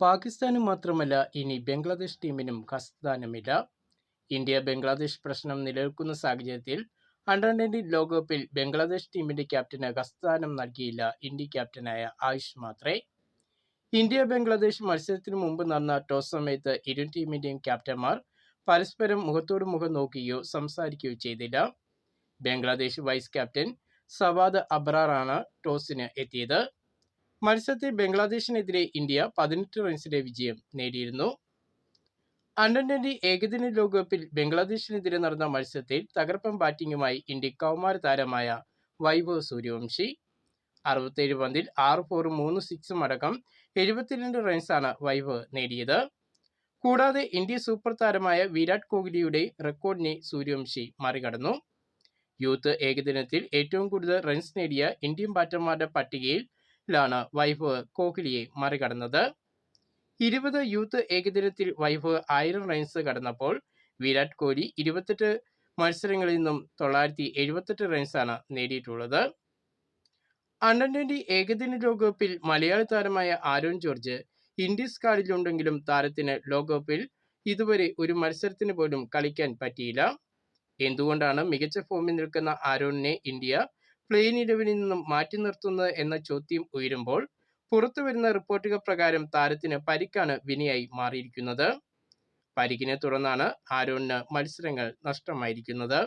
പാകിസ്ഥാന് മാത്രമല്ല ഇനി ബംഗ്ലാദേശ് ടീമിനും കസ്ഥാനമില്ല. ഇന്ത്യ ബംഗ്ലാദേശ് പ്രശ്നം നിലനിൽക്കുന്ന സാഹചര്യത്തിൽ അണ്ടർ നയന്റീൻ ലോകകപ്പിൽ ബംഗ്ലാദേശ് ടീമിന്റെ ക്യാപ്റ്റന് കസ്ഥാനം നൽകിയില്ല ഇന്ത്യ ക്യാപ്റ്റനായ ആയുഷ് മാത്രേ. ഇന്ത്യ ബംഗ്ലാദേശ് മത്സരത്തിന് മുമ്പ് നടന്ന ടോസ് സമയത്ത് ഇരു ടീമിന്റെയും ക്യാപ്റ്റന്മാർ പരസ്പരം മുഖത്തോട് മുഖം നോക്കുകയോ സംസാരിക്കുകയോ ചെയ്തില്ല. ബംഗ്ലാദേശ് വൈസ് ക്യാപ്റ്റൻ സവാദ് അബ്രാറാണ് ടോസിന് എത്തിയത്. മത്സരത്തിൽ ബംഗ്ലാദേശിനെതിരെ ഇന്ത്യ പതിനെട്ട് റൺസിന്റെ വിജയം നേടിയിരുന്നു. അണ്ടർ ട്വന്റി ഏകദിന ലോകകപ്പിൽ ബംഗ്ലാദേശിനെതിരെ നടന്ന മത്സരത്തിൽ തകർപ്പൻ ബാറ്റിംഗുമായി ഇന്ത്യ കൗമാര താരമായ വൈഭവ് സൂര്യവംശി. അറുപത്തേഴ് പന്തിൽ ആറ് ഫോറും മൂന്ന് സിക്സും അടക്കം എഴുപത്തിരണ്ട് റൺസാണ് വൈഭവ് നേടിയത്. കൂടാതെ ഇന്ത്യ സൂപ്പർ താരമായ വിരാട് കോഹ്ലിയുടെ റെക്കോർഡിനെ സൂര്യവംശി മറികടന്നു. യൂത്ത് ഏകദിനത്തിൽ ഏറ്റവും കൂടുതൽ റൺസ് നേടിയ ഇന്ത്യൻ ബാറ്റർമാരുടെ പട്ടികയിലാണ് വൈഫ് കോഹ്ലിയെ മറികടന്നത്. ഇരുപത് യൂത്ത് ഏകദിനത്തിൽ വൈഫ് ആയിരം റൺസ് കടന്നപ്പോൾ വിരാട് കോഹ്ലി ഇരുപത്തെട്ട് മത്സരങ്ങളിൽ നിന്നും തൊള്ളായിരത്തി എഴുപത്തെട്ട് റൺസാണ് നേടിയിട്ടുള്ളത്. അണ്ടർ ട്വന്റി ഏകദിന ലോകകപ്പിൽ മലയാളി താരമായ ആരോൺ ജോർജ് ഇന്ത്യൻ സ്കാഡിലുണ്ടെങ്കിലും താരത്തിന് ലോകകപ്പിൽ ഇതുവരെ ഒരു മത്സരത്തിന് പോലും കളിക്കാൻ പറ്റിയില്ല. എന്തുകൊണ്ടാണ് മികച്ച ഫോമിൽ നിൽക്കുന്ന ആരോണിനെ ഇന്ത്യ പ്ലെയിൻ ഇലവനിൽ നിന്നും മാറ്റി നിർത്തുന്നത് എന്ന ചോദ്യം ഉയരുമ്പോൾ പുറത്തു വരുന്ന റിപ്പോർട്ടുകൾ പ്രകാരം താരത്തിന് പരിക്കാണ് വിനയായി മാറിയിരിക്കുന്നത്. പരിക്കിനെ തുടർന്നാണ് ആരോണിന് മത്സരങ്ങൾ നഷ്ടമായിരിക്കുന്നത്.